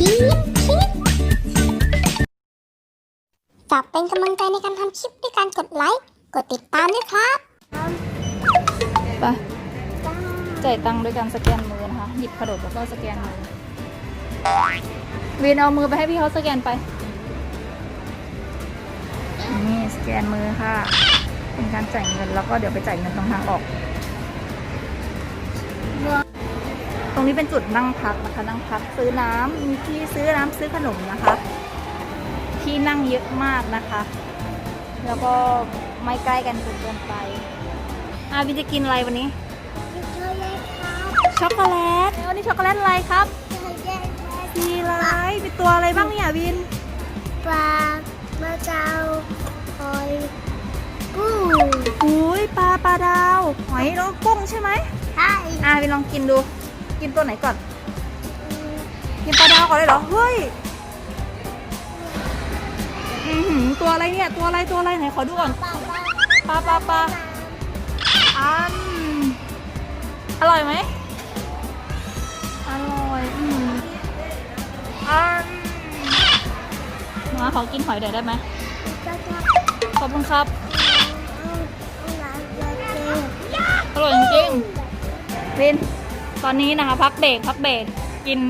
ดีมคิดฝากเป็นกำลังใจในการทำคลิปด้วยการกดไลค์ กดติดตามด้วยครับ ไปจ่ายตังค์ด้วยการสแกนมือนะคะ หยิบกระโดดแล้วก็สแกนมือวินเอามือไปให้พี่เขาสแกนไป นี่สแกนมือค่ะ เป็นการจ่ายเงินแล้วก็เดี๋ยวไปจ่ายเงินตรงทางออก รงนี้เป็นจุดนั่งพักนะคะนั่งพักซื้อน้ำมีที่ซื้อน้ำซื้อขนมนะคะ ที่นั่งเยอะมากนะคะ แล้วก็ไม่ใกล้กันจนเกินไปอาวินจะกินอะไรวันนี้ ช็อกโกแลตวันนี้ช็อกโกแลตอะไรครับสีอะไรเป็นตัวอะไรบ้างเนี่ยวินปลาปลาเจ้าหอยกุ้งอุ้ยปลาปลาดาวหอยแล้วก็กุ้งใช่ไหมใช่อาวินลองกินดู กินตัวไหนก่อน กินปลาดาวก่อนเลยเหรอ เฮ้ยอือหือตัวอะไรเนี่ย ตัวอะไรตัวอะไรไหนขอดูก่อนปลาปลาปลาปลาปลาอัน อร่อยไหม อร่อย อืมอันมาขอกินหอยเดี๋ยวได้ไหมปลาปลาขอบคุณครับ อร่อยจริงๆวิน ตอนนี้นะคะ พักเบรกพักเบรกกิน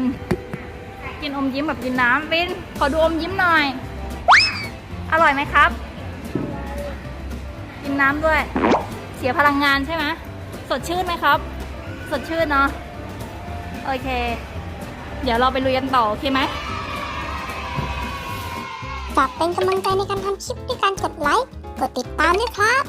กินอมยิ้มแบบกินน้ำวินขอดูอมยิ้มหน่อย อร่อยไหมครับ กินน้ำด้วย เสียพลังงานใช่ไหมสดชื่นไหมครับ สดชื่นเนาะโอเค เดี๋ยวเราไปลุยกันต่อโอเคไหมฝากเป็นกำลังใจในการทำคลิปด้วยการกดไลค์ กดติดตามด้วยครับ